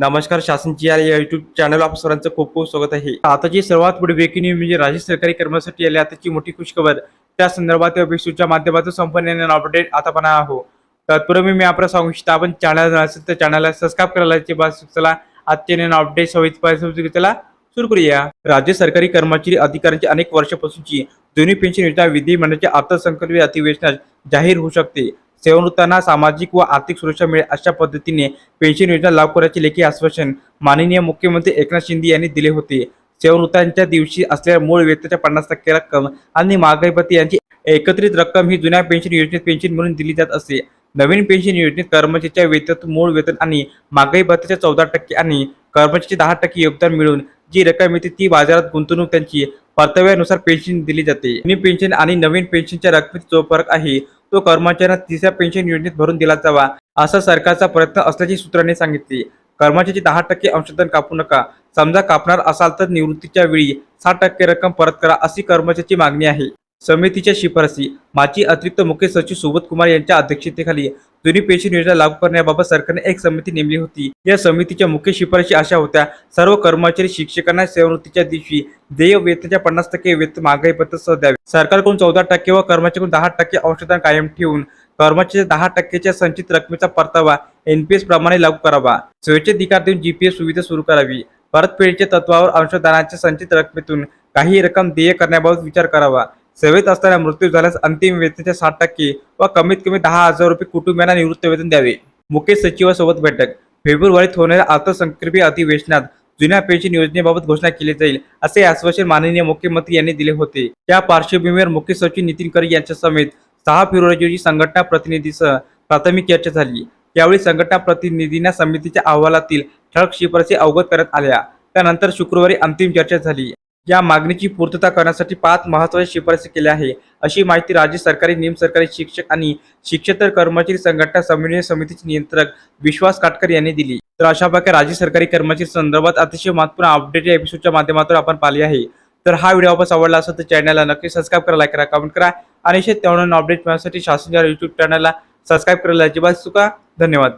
नमस्कार शासनची या YouTube channel आप सरांचं खूप खूप स्वागत आहे. आताची सर्वात पुढे ब्रेकिंग न्यूज म्हणजे राज्य सरकारी कर्मचारी आले आताची मोठी खुशखबर. त्या संदर्भात वेबसाईटच्या माध्यमातून संपन्न अपडेट आता पण आहो. तत्पूर्वी मी आपल्याला सांगू इच्छितो आपण चॅनल असेल तर चॅनलला सबस्क्राईब करायला चला आजचे नवीन अपडेट सवित चला सुरू करूया. राज्य सरकारी कर्मचारी अधिकाऱ्यांची अनेक वर्षापासूनची जुनी पेन्शन योजना विधिमंडळाच्या अर्थसंकल्पीय अधिवेशनात जाहीर होऊ शकते. सेवानिवृत्तांना सामाजिक व आर्थिक सुरक्षा मिळेल अशा पद्धतीने पेन्शन योजना लागू करायचे लेखी आश्वासन माननीय मुख्यमंत्री एकनाथ शिंदे यांनी दिले होते. सेवानिवृत्तांच्या दिवशी असलेल्या मूळ वेतनाच्या पन्नास टक्के रक्कम आणि महागाई यांची एकत्रित रक्कम ही जुन्या पेन्शन योजनेत पेन्शन म्हणून दिली जात असे. नवीन पेन्शन योजनेत कर्मचाऱ्याच्या वेतन मूळ वेतन आणि महागाई भत्त्याच्या चौदा टक्के आणि कर्मचाऱ्याचे दहा टक्के योगदान मिळून जी रक्कम येते ती बाजारात गुंतवणूक त्यांची परताव्यानुसार पेन्शन दिली जाते. जुनी पेन्शन आणि नवीन पेन्शनच्या रकमेत जो फरक आहे तो कर्मचाऱ्यांना तिसऱ्या पेन्शन योजनेत भरून दिला जावा असा सरकारचा प्रयत्न असल्याचे सूत्रांनी सांगितले. कर्मचाऱ्याचे दहा टक्के अंशदान कापू नका. समजा कापणार असाल तर निवृत्तीच्या वेळी साठ टक्के रक्कम परत करा अशी कर्मचाऱ्याची मागणी आहे. समितीच्या शिफारसी. माजी अतिरिक्त मुख्य सचिव सुबोध कुमार यांच्या अध्यक्षतेखाली जुनी पेन्शन योजना लागू करण्याबाबत सरकारने एक समिती नेमली होती. या समितीच्या मुख्य शिफारशी अशा होत्या. सर्व कर्मचारी शिक्षकांना सेवानिवृत्तीच्या दिवशी देय वेतनाच्या पन्नास टक्के वेतन महागाई पद्धत द्यावे. सरकारकडून चौदा टक्के व कर्मचाऱ्याकडून दहा टक्के औषधान कायम ठेवून कर्मचाऱ्याच्या दहा टक्केच्या संचित रकमेचा परतावा एनपीएस प्रमाणे लागू करावा. स्वेच्छाधिकार देऊन जीपीएस सुविधा सुरू करावी. परतफेडीच्या तत्वावर अंशदानाच्या संचित रकमेतून काही रक्कम देय करण्याबाबत विचार करावा. सेवेत असताना मृत्यू झाल्यास अंतिम वेतनाच्या साठ टक्के व कमीत कमी दहा हजार रुपये कुटुंबियांना निवृत्त वेतन द्यावे. मुख्य सचिवासोबत बैठक. फेब्रुवारीत होणाऱ्या अर्थसंकल्पीय अधिवेशनात जुन्या पेन्शन योजनेबाबत घोषणा केली जाईल असे आश्वासन माननीय मुख्यमंत्री यांनी दिले होते. त्या पार्श्वभूमीवर मुख्य सचिव नितीन खरे यांच्या समेत सहा फेब्रुवारी रोजी संघटना प्रतिनिधीसह प्राथमिक चर्चा झाली. यावेळी संघटना प्रतिनिधींना समितीच्या अहवालातील ठळक शिफारसी अवगत करण्यात आल्या. त्यानंतर शुक्रवारी अंतिम चर्चा झाली. या मागणीची पूर्तता करण्यासाठी पाच महत्त्वाच्या शिफारसी केल्या आहे अशी माहिती राज्य सरकारी निम सरकारी शिक्षक आणि शिक्षेतर कर्मचारी संघटना समन्वय समितीचे नियंत्रक विश्वास काटकर यांनी दिली. तर अशा प्रकारे राज्य सरकारी कर्मचारी संदर्भात अतिशय महत्त्वपूर्ण अपडेट या एपिसोडच्या माध्यमातून आपण पाहिले आहे. तर हा व्हिडिओ आपण आवडला असेल तर चॅनलला नक्की सबस्क्राईब करा लाईक करा कमेंट करा आणि शेत त्यावरून अपडेट मिळण्यासाठी शासनाच्या युट्यूब चॅनलला सबस्क्राईब करायला अजिबात चुका धन्यवाद.